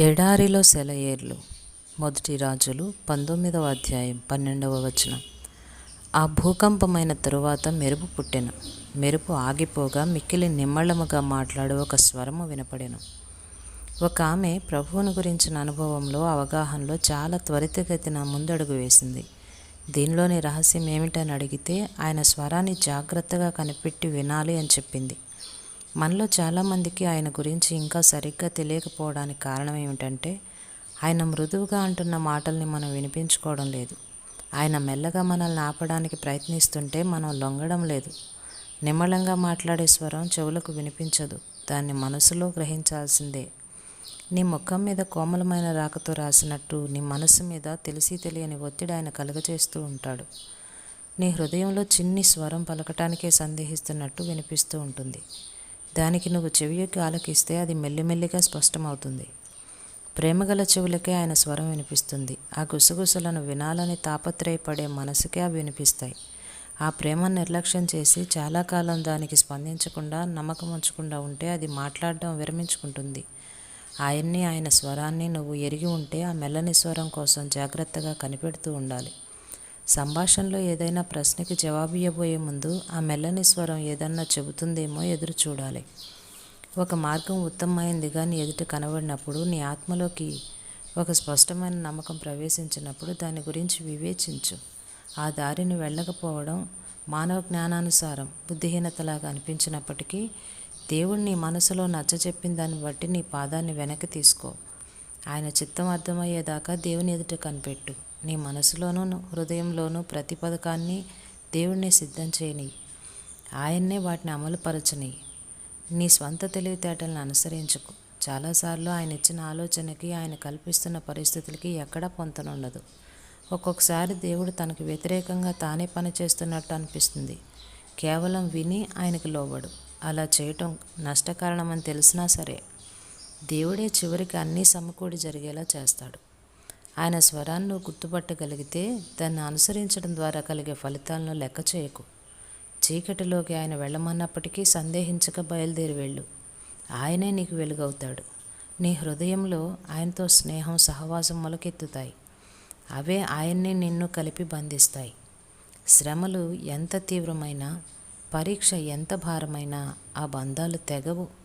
ఎడారిలో సెలయేర్లు మొదటి రాజులు పంతొమ్మిదవ అధ్యాయం పన్నెండవ వచనం. ఆ భూకంపమైన తరువాత మెరుపు పుట్టెను. మెరుపు ఆగిపోగా మిక్కిలి నిమ్మళముగా మాట్లాడు ఒక స్వరము వినపడెను. ఒక ఆమె ప్రభువును గురించిన అనుభవంలో అవగాహనలో చాలా త్వరితగతిన ముందడుగు వేసింది. దీనిలోని రహస్యం ఏమిటని అడిగితే ఆయన స్వరాన్ని జాగ్రత్తగా కనిపెట్టి వినాలి అని చెప్పింది. మనలో చాలామందికి ఆయన గురించి ఇంకా సరిగ్గా తెలియకపోవడానికి కారణం ఏమిటంటే ఆయన మృదువుగా అంటున్న మాటల్ని మనం వినిపించుకోవడం లేదు. ఆయన మెల్లగా మనల్ని ఆపడానికి ప్రయత్నిస్తుంటే మనం లొంగడం లేదు. నిమ్మళంగా మాట్లాడే స్వరం చెవులకు వినిపించదు. దాన్ని మనసులో గ్రహించాల్సిందే. నీ ముఖం మీద కోమలమైన రాకతో రాసినట్టు నీ మనసు మీద తెలిసి తెలియని ఒత్తిడి ఆయన కలుగజేస్తూ ఉంటాడు. నీ హృదయంలో చిన్ని స్వరం పలకటానికే సందేహిస్తున్నట్టు వినిపిస్తూ ఉంటుంది. దానికి నువ్వు చెవియొక్కి ఆలకిస్తే అది మెల్లిమెల్లిగా స్పష్టమవుతుంది. ప్రేమగల చెవులకే ఆయన స్వరం వినిపిస్తుంది. ఆ గుసగుసలను వినాలని తాపత్రయపడే మనసుకే అవి వినిపిస్తాయి. ఆ ప్రేమను నిర్లక్ష్యం చేసి చాలా కాలం దానికి స్పందించకుండా నమ్మకం ఉంచకుండా ఉంటే అది మాట్లాడడం విరమించుకుంటుంది. ఆయన్ని ఆయన స్వరాన్ని నువ్వు ఎరిగి ఉంటే ఆ మెల్లని స్వరం కోసం జాగ్రత్తగా కనిపెడుతూ ఉండాలి. సంభాషణలో ఏదైనా ప్రశ్నకి జవాబు ఇవ్వబోయే ముందు ఆ మెల్లని స్వరం ఏదన్నా చెబుతుందేమో ఎదురు చూడాలి. ఒక మార్గం ఉత్తమమైందిగా నీ ఎదుట కనబడినప్పుడు నీ ఆత్మలోకి ఒక స్పష్టమైన నమ్మకం ప్రవేశించినప్పుడు దాని గురించి వివేచించు. ఆ దారిని వెళ్ళకపోవడం మానవ జ్ఞానానుసారం బుద్ధిహీనతలాగా అనిపించినప్పటికీ దేవుడు నీ మనసులో నచ్చజెప్పిన దాన్ని బట్టి నీ పాదాన్ని వెనక్కి తీసుకో. ఆయన చిత్తం అర్థమయ్యేదాకా దేవుని ఎదుట కనిపెట్టు. నీ మనసులోనూ హృదయంలోనూ ప్రతి పథకాన్ని దేవుణ్ణి సిద్ధం చేయని ఆయన్నే వాటిని అమలుపరచని నీ స్వంత తెలివితేటలను అనుసరించుకు. చాలాసార్లు ఆయన ఇచ్చిన ఆలోచనకి ఆయన కల్పిస్తున్న పరిస్థితులకి ఎక్కడా పొంతనుండదు. ఒక్కొక్కసారి దేవుడు తనకు వ్యతిరేకంగా తానే పని చేస్తున్నట్టు అనిపిస్తుంది. కేవలం విని ఆయనకు లోబడు. అలా చేయటం నష్టకారణమని తెలిసినా సరే దేవుడే చివరికి అన్నీ సమకూడి జరిగేలా చేస్తాడు. ఆయన స్వరాన్ని గుర్తుపట్టగలిగితే దాన్ని అనుసరించడం ద్వారా కలిగే ఫలితాలను లెక్క చేయకు. చీకటిలోకి ఆయన వెళ్ళమన్నప్పటికీ సందేహించక బయలుదేరి వెళ్ళు. ఆయనే నీకు వెలుగవుతాడు. నీ హృదయంలో ఆయనతో స్నేహం సహవాసం మొలకెత్తుతాయి. అవే ఆయన్ని నిన్ను కలిపి బంధిస్తాయి. శ్రమలు ఎంత తీవ్రమైనా పరీక్ష ఎంత భారమైనా ఆ బంధాలు తెగవు.